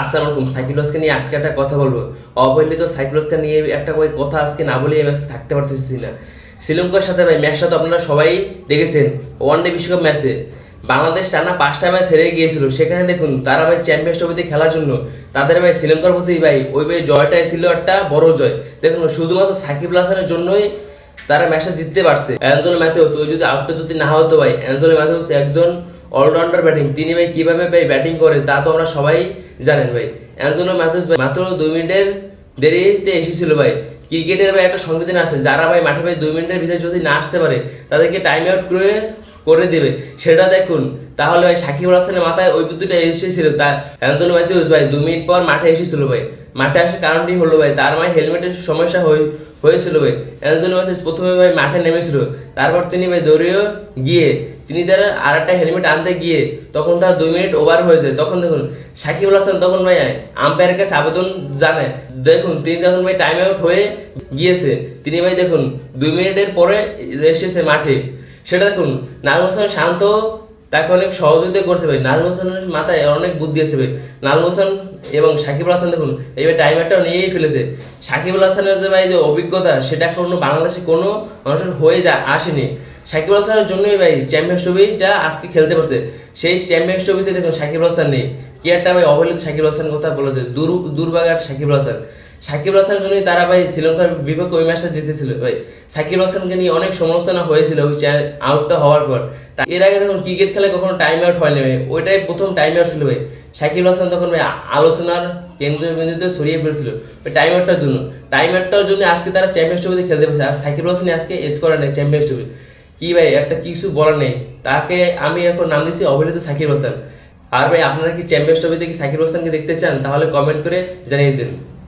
আসসালামু আলাইকুম সাইকিউলসকে নিয়ে আজকে একটা কথা বলব। অবহেলিত সাইকিউলসকে নিয়ে একটা ওই কথা আজকে না বলে আমি আজকে থাকতে পারতেছি না। শ্রীলঙ্কার সাথে ভাই ম্যাচটা তো আপনারা সবাই দেখেছেন ওয়ান ডে বিশ্বকাপ ম্যাচে বাংলাদেশ টানা পাঁচটা ম্যাচ হেরে গিয়েছিল, সেখানে দেখুন তারা ভাই চ্যাম্পিয়ন্স ট্রফিতে খেলার জন্য, তাদের ভাই শ্রীলঙ্কার প্রতি ভাই ওই ভাই জয়টাই ছিল একটা বড় জয়। দেখুন শুধুমাত্র সাকিব হাসানের জন্যই তারা ম্যাচটা জিততে পারছে। অ্যাঞ্জেলো ম্যাথিউস ওই যদি আউটটা যদি না হতো ভাই অ্যাঞ্জেলো ম্যাথিউস একজন অলরাউন্ডার ব্যাটিং তিনি ভাই কীভাবে ভাই ব্যাটিং করে তা তো আমরা সবাই জানেন ভাই। অ্যাঞ্জেলো ম্যাথিউস ভাই মাত্র দুই মিনিটের দেরিতে এসেছিল ভাই। ক্রিকেটের ভাই একটা সংবিধান আছে, যারা ভাই মাঠে ভাই দুই মিনিটের ভিতরে যদি না আসতে পারে, তাদেরকে টাইম আউট করে করে দেবে। সেটা দেখুন। তাহলে ভাই সাকিব হাসানের মাথায় ওই বুদ্ধিটা এসেছিল। তা অ্যাঞ্জেলো ম্যাথিউস ভাই দু মিনিট পর মাঠে এসেছিল ভাই। মাঠে আসার কারণটি হলো ভাই, তার ভাই হেলমেটের সমস্যা হয়ে হয়েছিল ভাই। অ্যাঞ্জেলো ম্যাথিউস প্রথমে ভাই মাঠে নেমেছিল। তারপর তিনি ভাই দৌড়েও গিয়ে তিনি তার আর একটা হেলমেট আনতে গিয়ে তখন তার দুই মিনিট ওভার হয়েছে। তখন দেখুন সাকিব হাসান তখন ভাই আম্পায়ারের কাছে আবেদন জানায়। দেখুন, তিনি তখন ভাই টাইম আউট হয়ে গিয়েছে। তিনি ভাই দেখুন, দুই মিনিটের পরে এসেছে মাঠে। সেটা দেখুন, নাজমুল হোসেন শান্ত, তাকে অনেক সহযোগিতা করছে ভাই। নাজমুল হোসেনের মাথায় অনেক বুদ্ধি আছে ভাই। নাজমুল হোসেন এবং সাকিব আল হাসান দেখুন এইবার টাইমারটাও নিয়েই ফেলেছে। সাকিব হাসানের যে ভাই যে অভিজ্ঞতা, সেটা কোনো বাংলাদেশে কোনো মানুষের হয়ে যা, আসেনি। সাকিব আল হাসানের জন্যই ভাই চ্যাম্পিয়ন্স ট্রফিটা আজকে খেলতে পারছে। সেই চ্যাম্পিয়ন্স ট্রফিতে দেখুন সাকিব আল হাসান নেই কি একটা ভাই অবহেলিত সাকিব আল হাসানের কথা বলেছে। দুর দুর্ভাগার সাকিব আল হাসান। সাকিব আল হাসানের জন্যই তারা ভাই শ্রীলঙ্কার বিপক্ষে ওই ম্যাচটা জিতেছিল ভাই। সাকিব আল হাসানকে নিয়ে অনেক সমালোচনা হয়েছিল ওই আউটটা হওয়ার পর। এর আগে দেখুন ক্রিকেট খেলায় কখনো টাইম আউট হয়নি ভাই। ওইটাই প্রথম টাইম আউট ছিল ভাই। সাকিব হাসান তখন ভাই আলোচনার কেন্দ্রীয় বিন্দুতে ছড়িয়ে পড়েছিল। ওই টাইম আউটটার জন্য। টাইম আউটটার জন্য আজকে তারা চ্যাম্পিয়ন্স ট্রফিতে খেলতে পারছে। আর সাকিব হাসান আজকে স্কোর নেই চ্যাম্পিয়ন্স ট্রফি কি ভাই, একটা কিছু বলার নেই। তাকে আমি এখন নাম দিচ্ছি অবহেলিত সাকিব হাসান। আর ভাই, আপনারা কি চ্যাম্পিয়ন্স ট্রফিতে কি সাকিব হাসানকে দেখতে চান? তাহলে কমেন্ট করে জানিয়ে দিন।